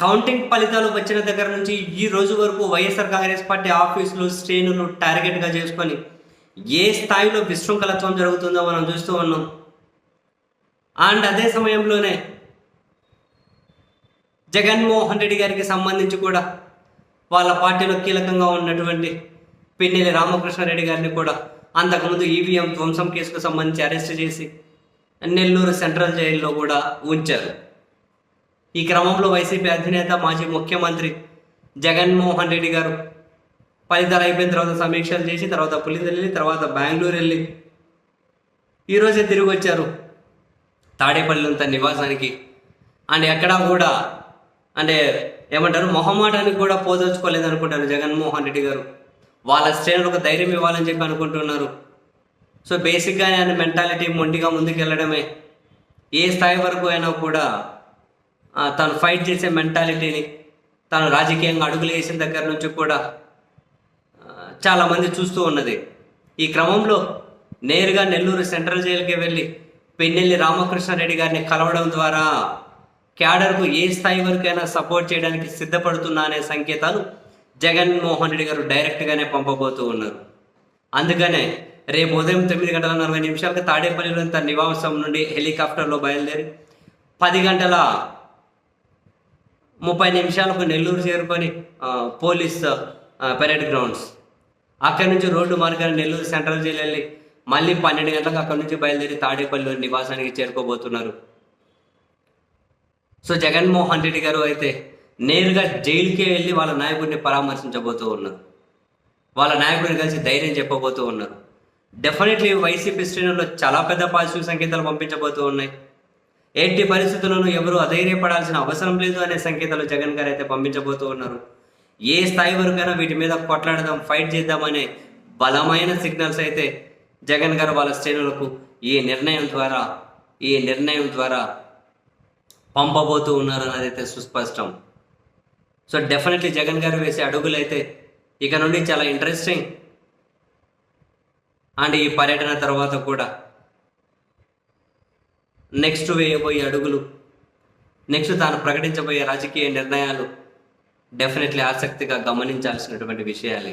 Counting ఫలితాలు వచ్చిన దగ్గర నుంచి ఈ రోజు వరకు వైఎస్ఆర్ కాంగ్రెస్ పార్టీ ఆఫీసులు శ్రేణులు టార్గెట్గా చేసుకొని ఏ స్థాయిలో విశృంఖలత్వం జరుగుతుందో మనం చూస్తూ ఉన్నాం. అండ్ అదే సమయంలోనే జగన్మోహన్ రెడ్డి గారికి సంబంధించి కూడా వాళ్ళ పార్టీలో కీలకంగా ఉన్నటువంటి పిన్నెల్లి రామకృష్ణారెడ్డి గారిని కూడా అంతకుముందు ఈవీఎం ధ్వంసం కేసుకు సంబంధించి అరెస్ట్ చేసి నెల్లూరు సెంట్రల్ జైల్లో కూడా ఉంచారు. ఈ క్రమంలో వైసీపీ అధినేత మాజీ ముఖ్యమంత్రి జగన్మోహన్ రెడ్డి గారు ఫలితాలు అయిపోయిన తర్వాత సమీక్షలు చేసి తర్వాత పులిదెల్లి తర్వాత బెంగళూరు వెళ్ళి ఈరోజే తిరిగి వచ్చారు. తాడేపల్లి తన నివాసానికి. అండ్ ఎక్కడా కూడా అంటే ఏమంటారు మొహమాటానికి కూడా పోదలుచుకోలేదు అనుకుంటారు జగన్మోహన్ రెడ్డి గారు. వాళ్ళ శ్రేణులకు ధైర్యం ఇవ్వాలని చెప్పి అనుకుంటున్నారు. సో బేసిక్గా ఆయన మెంటాలిటీ మొండిగా ముందుకెళ్ళడమే. ఏ స్థాయి వరకు అయినా కూడా తను ఫైట్ చేసే మెంటాలిటీని తను రాజకీయంగా అడుగులు వేసిన దగ్గర నుంచి కూడా చాలామంది చూస్తూ ఉన్నది. ఈ క్రమంలో నేరుగా నెల్లూరు సెంట్రల్ జైలుకి వెళ్ళి పెన్నెల్లి రామకృష్ణారెడ్డి గారిని కలవడం ద్వారా క్యాడర్కు ఏ స్థాయి వరకైనా సపోర్ట్ చేయడానికి సిద్ధపడుతున్నా అనే సంకేతాలు జగన్మోహన్ రెడ్డి గారు డైరెక్ట్గానే పంపబోతూ ఉన్నారు. అందుకనే రేపు ఉదయం తొమ్మిది గంటల నలభై నిమిషాలకు తాడేపల్లిలోని తన నివాసం నుండి హెలికాప్టర్లో బయలుదేరి పది గంటల ముప్పై నిమిషాలకు నెల్లూరు చేరుకొని పోలీస్ పెరేడ్ గ్రౌండ్స్ అక్కడి నుంచి రోడ్డు మార్గాన్ని నెల్లూరు సెంట్రల్ జైలు వెళ్ళి మళ్ళీ పన్నెండు గంటలకు అక్కడి నుంచి బయలుదేరి తాడేపల్లి నివాసానికి చేరుకోబోతున్నారు. సో జగన్మోహన్ రెడ్డి గారు అయితే నేరుగా జైలుకే వెళ్ళి వాళ్ళ నాయకుడిని పరామర్శించబోతూ ఉన్నారు. వాళ్ళ నాయకుడిని కలిసి ధైర్యం చెప్పబోతూ ఉన్నారు. డెఫినెట్లీ వైసీపీ శ్రేణుల్లో చాలా పెద్ద పాజిటివ్ సంకేతాలు పంపించబోతూ ఉన్నాయి. ఎట్టి పరిస్థితుల్లోనూ ఎవరు అధైర్యపడాల్సిన అవసరం లేదు అనే సంకేతాలు జగన్ గారు అయితే పంపించబోతూ ఉన్నారు. ఏ స్థాయి వరకైనా వీటి మీద కొట్లాడదాం ఫైట్ చేద్దామనే బలమైన సిగ్నల్స్ అయితే జగన్ గారు వాళ్ళ శ్రేణులకు ఈ నిర్ణయం ద్వారా ఈ నిర్ణయం ద్వారా పంపబోతూ ఉన్నారు అన్నది అయితే సుస్పష్టం. సో డెఫినెట్లీ జగన్ గారు వేసే అడుగులు అయితే ఇక నుండి చాలా ఇంట్రెస్టింగ్. అండ్ ఈ పర్యటన తర్వాత కూడా నెక్స్ట్ వేయబోయే అడుగులు నెక్స్ట్ తాను ప్రకటించబోయే రాజకీయ నిర్ణయాలు డెఫినెట్లీ ఆసక్తిగా గమనించాల్సినటువంటి విషయాలే.